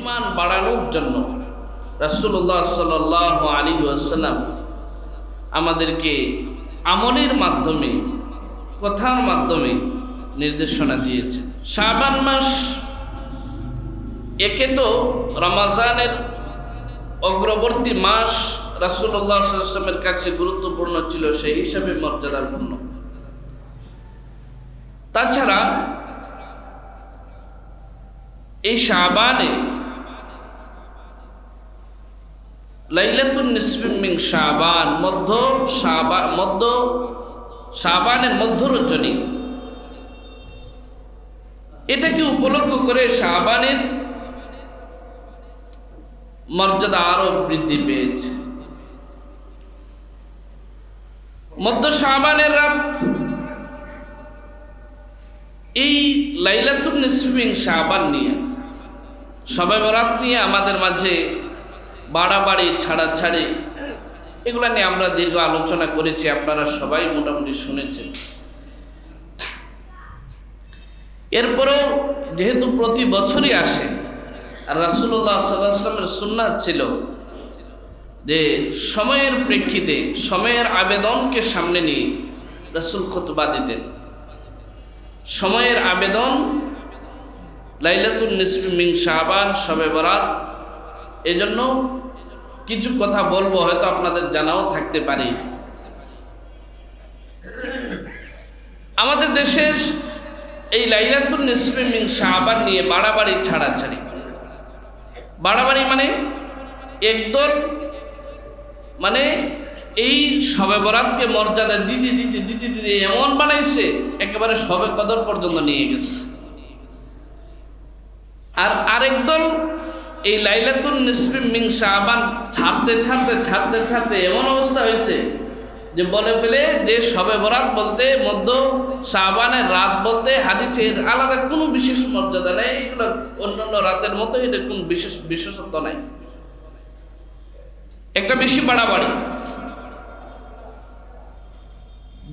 ইমান বাড়ানোর জন্য রাসুল্লাহ সাল আলী আসাল্লাম আমাদেরকে আমলের মাধ্যমে, কথার মাধ্যমে নির্দেশনা দিয়েছে শাবান মাস একে তো রমাজানের অগ্রবর্তী মাস রাসুল্লাহ সাল্লামের কাছে গুরুত্বপূর্ণ ছিল, সেই হিসাবে মর্যাদাপূর্ণ তাছাড়া এই শাবানে লাইলাতুন নিসফিমিং শাবান, মধ্য শাবান মধ্য শাবানের মধ্য রজনী এটাকে উপলক্ষ করে শাবানের মর্যাদা আরও বৃদ্ধি পেয়েছে। মধ্য শাবানের রাত, এই লাইলাতুল নিসফিং শাবান নিয়ে, সবাই বরাত নিয়ে আমাদের মাঝে বাড়াবাড়ি, ছাড়াছাড়ি, এগুলো নিয়ে আমরা দীর্ঘ আলোচনা করেছি, আপনারা সবাই মোটামুটি শুনেছেন। এরপরেও যেহেতু প্রতি বছরই আসে, আর রাসুল্লাহ সাল্লাহামের সুন্নাত ছিল যে সময়ের প্রেক্ষিতে, সময়ের আবেদনকে সামনে নিয়ে রাসুল খতবা দিতেন। সময়ের আবেদন লাইলাতুল নিসফি মিং শাহবান শবে বরাত এজন্য কিছু কথা বলব, হয়তো আপনাদের জানাও থাকতে পারে। আমাদের দেশের এই লাইলাতুল নিসফি মিং শাহবান নিয়ে বাড়াবাড়ি ছাড়াছাড়ি। বাড়াবাড়ি মানে একদল মানে এই সবে বরাতকে মর্যাদা দিতে দিতে দিতে দিতে এমন বানাইছে, একেবারে সবে কদর পর্যন্ত নিয়ে গেছে। আর আরেক দল এই লাইলাতুল নিসফিম মিং শাহবান ছাড়তে ছাড়তে ছাড়তে ছাড়তে এমন অবস্থা হয়েছে যে বলে ফেলে যে সবে বরাত বলতে, মধ্য শাহবানের রাত বলতে, হাদিসের আলাদা কোনো বিশেষ মর্যাদা নেই। এগুলো অন্যান্য রাতের মতো এটা কোনো বিশেষ বিশেষত্ব নাই। একটা বেশি বাড়াবাড়ি।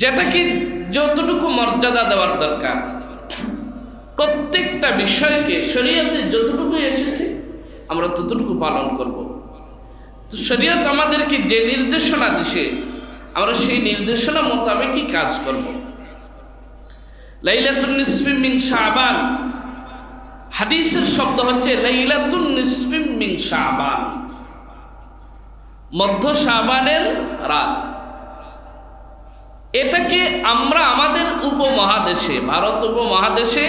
যেটাকে যতটুকু মর্যাদা দেওয়ার দরকার, প্রত্যেকটা বিষয়কে, শরীয়তে যতটুকু এসেছে আমরা ততটুকু পালন করব। তো শরীয়ত আমাদেরকে যে নির্দেশনা দিছে, আমরা সেই নির্দেশনা মোতাবেকই কাজ করব। হাদিসের শব্দ হচ্ছে মধ্য রাত। এটাকে আমরা আমাদের উপমহাদেশে, ভারত উপমহাদেশে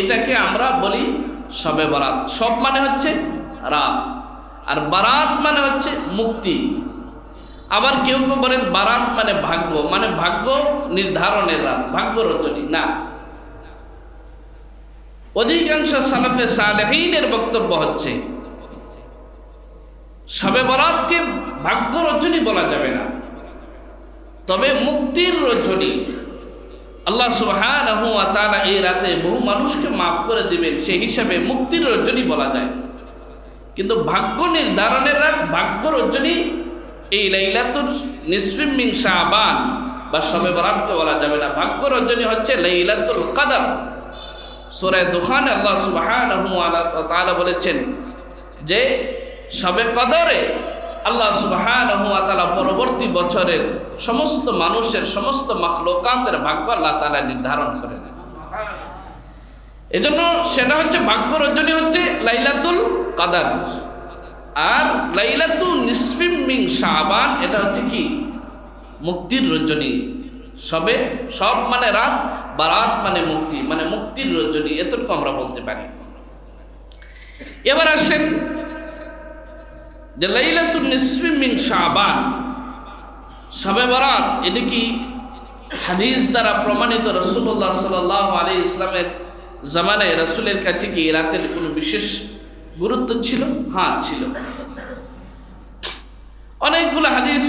এটাকে আমরা বলি সবে বরাত। সব মানে হচ্ছে রাত। আর বারাত মানে হচ্ছে মুক্তি। আবার কেউ কেউ বলেন বারাত মানে ভাগ্য। মানে ভাগ্য নির্ধারণের রাত, ভাগ্য রচনী। না। অধিকাংশ সালাফে সালেহীনের বক্তব্য হচ্ছে, সবে বরাতকে ভাগ্য রচনী বলা যাবে না। তবে মুক্তির রজনী আল্লাহ তাআলা এই রাতে বহু মানুষকে মাফ করে দিবেন, সেই হিসাবে মুক্তির রজনী বলা যায়। কিন্তু ভাগ্য নির্ধারণের রাত ভাগ্য রজনী এই লাইলাতুল নিসফিম শাবান, বা শবে বরাতকে বলা যাবে না। ভাগ্য রজনী হচ্ছে লাইলাতুল কদর। সূরা দুখানে আল্লাহ সুবহানাহু ওয়া তাআলা বলেছেন যে শবে কদরে আল্লাহ সুবহানাহু ওয়া তাআলা পরবর্তী বছরের সমস্ত মানুষের, সমস্ত মাখলুকাতের ভাগ্য আল্লাহ তাআলা নির্ধারণ করে দেন এজন্য সেটা হচ্ছে ভাগ্য রজনী হচ্ছে লাইলাতুল কাদার। আর লাইলাতু নিসফিম মিং শাবান, এটা হচ্ছে কি? মুক্তির রজনী। সবে সব মানে রাত, বারাত মানে মুক্তি মানে মুক্তির রজনী, এতটুকু আমরা বলতে পারি। এবার আসেন যে লাইলাতুল নিসফি মিন শাবান, সবে বরাত, এটা কি? হাদিস দ্বারা প্রমাণিত রসুল্লাহ সাল আলী ইসলামের জামানায় রসুলের কাছে কি রাতের কোনো বিশেষ গুরুত্ব ছিল হ্যাঁ ছিল। অনেকগুলো হাদিস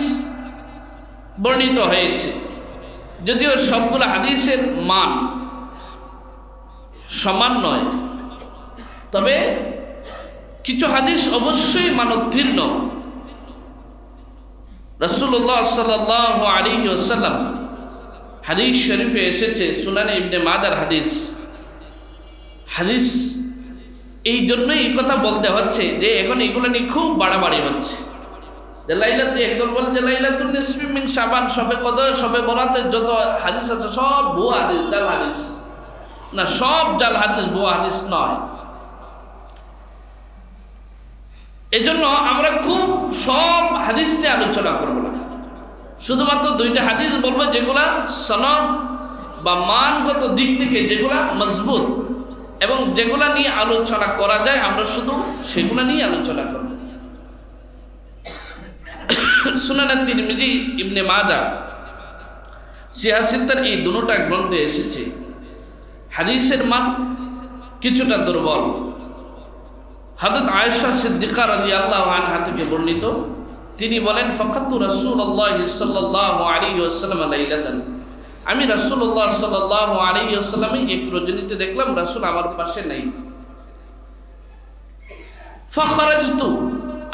বর্ণিত হয়েছে, যদিও সবগুলো হাদিসের মান সমান নয়। তবে কিছু হাদিস অবশ্যই মানোত্তীর্ণ রসুল্লাহ সাল আলী ওসাল্লাম হাদিস শরীফে এসেছে, সুনানে ইবনে মাদার হাদিস। হাদিস এই জন্যই এই কথা বলতে হচ্ছে যে এখন এগুলো নিয়ে খুব বাড়াবাড়ি হচ্ছে। যে লাইলাতুল একদল বলে যে লাইলাতুল নিসফি মিন সাবান সবে কদ সবে বলাতে যত হাদিস আছে, সব ভুয়া হাদিস, জাল হাদিস। না, সব জাল হাদিস ভুয়া হাদিস নয়। এজন্য আমরা খুব সব হাদিস নিয়ে আলোচনা করব না। শুধুমাত্র দুইটা হাদিস বলব যেগুলা সনদ বা মানগত দিক থেকে যেগুলা মজবুত। এবং যেগুলা নিয়ে আলোচনা করা যায়, আমরা শুধু সেগুলা নিয়ে আলোচনা করব। সুনানা তিরমিজি, ইবনে মাজা সিয়াসিত্তার এই দুটা গ্রন্থে এসেছে। হাদিসের মান কিছুটা দুর্বল। হাদত আয়েশা সিদ্দিকা রাজি আল্লাহ আনহা থেকে বর্ণিত, তিনি বলেন, ফকাতু রসুল আল্লাহ সাল্লাহ আলী আসসালাম আলাইলাতান আমি রসুল্লাহ সাল্লাহ আলী আসসালামে এক রজনীতে দেখলাম, রসুল আমার পাশে নেই।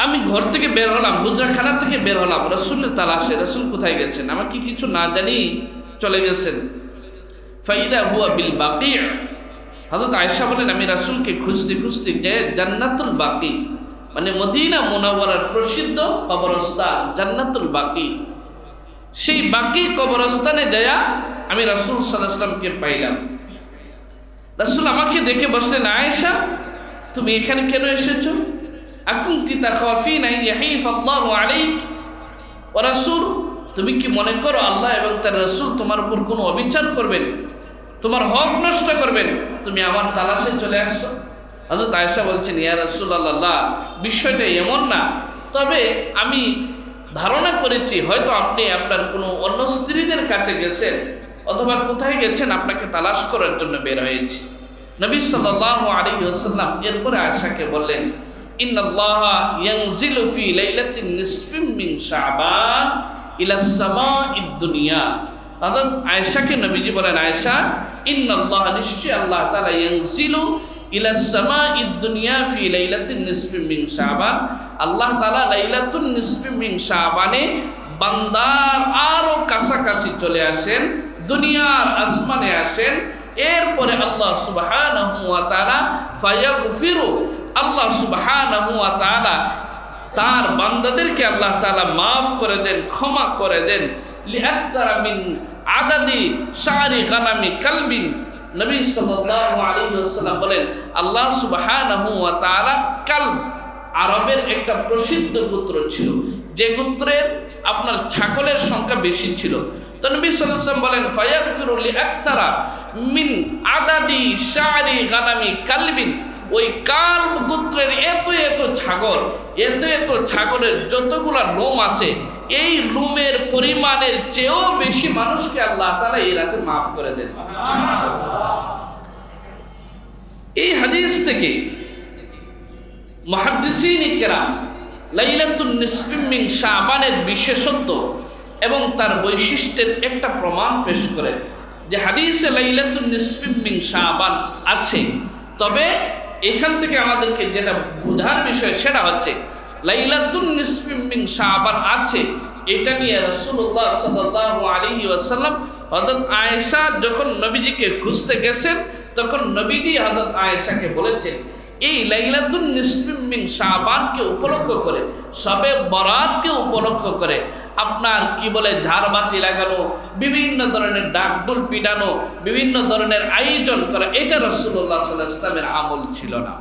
আমি ঘর থেকে বের হলাম, হুজরাখানা থেকে বের হলাম। রসুলের তালাশে, রসুল কোথায় গেছেন? আমাকে কিছু না জানি চলে গেছেন। ফাইদা হুয়া বিল বাকি। হজরত আয়সা বলেন, আমি রাসুলকে খুঁজতে খুঁজতে যে জান্নাতুল বাকি মানে মদিনা মোনাওয়ারার প্রসিদ্ধ কবরস্থান জান্নাতুল বাকি। সেই বাকি কবরস্থানে যায়া আমি রাসুল সাল্লাহামকে পাইলাম। রাসুল আমাকে দেখে বসলেন, আয়েশা, তুমি এখানে কেন এসেছ? এখন কি তা খাফি নাই আল্লাহ ও রাসুল, তুমি কি মনে করো আল্লাহ এবং তার রসুল তোমার উপর কোনো অবিচার করবেন? তোমার হক নষ্ট করবেন? তুমি আমার তালাশে চলে আসছো? হজরত আয়সা বলছেন, ইয়া রসুল আল্লাহ বিষয়টা এমন না। তবে আমি ধারণা করেছি, হয়তো আপনি আপনার কোনো অন্য স্ত্রীদের কাছে গেছেন, অথবা কোথায় গেছেন, আপনাকে তালাশ করার জন্য বের হয়েছি। নবী সাল্লাহ আলী ওসাল্লাম এরপরে আয়সাকে বললেন আয়েশাকে নবীজি বলেন, আয়েশা, ইন্নাল্লাহ নিশ্চয় আল্লাহ তাআলা ইয়ানজিলু ইলা সামাঈদ দুনিয়া ফি লাইলাতিন নিসফি মিন শাবান। আল্লাহ তাআলা লাইলাতুন নিসফি মিন শাবানে বান্দার আরও কাছাকাছি চলে আসেন, দুনিয়ার আসমানে আসেন। এরপরে আল্লাহ সুবহানাহু ওয়া তাআলা ফায়াগফিরু। আল্লাহ সুবহানাহু ওয়া তাআলা তার বান্দাদেরকে আল্লাহ তাআলা মাফ করে দেন, ক্ষমা করে দেন। লিআকতারা মিন আদাদি শারি গানামি কালবিন। নবী সাল্লাল্লাহু আলাইহি ওয়াসাল্লাম বলেন, আল্লাহ তাআলা কালব আরবের একটা প্রসিদ্ধ গোত্র ছিল। যে গোত্রের আপনার ছাগলের সংখ্যা বেশি ছিল। তো নবী সাল্লাল্লাহু বলেন, ফায়াগফিরু লিআকতারা মিন আদাদি শারি গানামি কালবিন। ওই কাল গোত্রের এত এত ছাগল, এত এত ছাগলের যতগুলা লোম আছে এই লোমের পরিমাণের চেয়েও বেশি মানুষকে আল্লাহ তালা এই রাতে মাফ করে দেন। এই হাদিস থেকে মহাদিসিন কেরাম লাইলাতুন নিসফিমিং শাবানের বিশেষত্ব এবং তার বৈশিষ্ট্যের একটা প্রমাণ পেশ করে যে হাদিসে লাইলাতুন নিসফিমিং শাবান আছে। তবে এখান থেকে আমাদেরকে যেটা বোঝার বিষয় সেটা হচ্ছে লাইলাতুন নিসফিমিং শাবান আছে। এটা নিয়ে রসুল্লাহ সাল্লাহ আলী আসাল্লাম হজরত আয়েশা যখন নবীজিকে খুঁজতে গেছেন, তখন নবীজি হজরত আয়েশাকে বলেছেন, এই লাইলাতুন নিসফিমিং শাবানকে উপলক্ষ করে, সবে বরাতকে উপলক্ষ করে, আপনার কি বলে ঝাড়বাতি লাগানো, বিভিন্ন ধরনের ডাকডুল পিটানো, বিভিন্ন ধরনের আয়োজন করা, এটা রসুল্লাহ সাল্লাহ ইসলামের আমল ছিল না।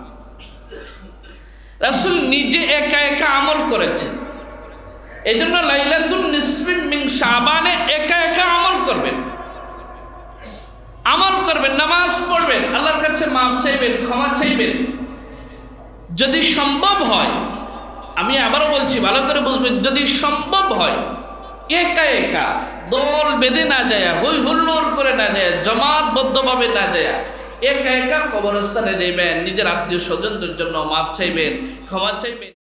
রাসুল নিজে একা একা আমল করেছেন এই জন্য লাইলাতুল নিসফিমিং শাবানে একা একা আমল করবেন। আমল করবেন, নামাজ পড়বেন, আল্লাহর কাছে মাফ চাইবেন, ক্ষমা চাইবেন। যদি সম্ভব হয়, আমি আবারও বলছি, ভালো করে বুঝবেন, যদি সম্ভব হয়, একা একা দল বেঁধে না যায়, হই হুল্লোর করে না যায়, জমাতবদ্ধভাবে না যায় একা একা কবরস্থানে দেবেন নিজের আত্মীয় স্বজনদের জন্য মাফ চাইবেন ক্ষমা চাইবেন।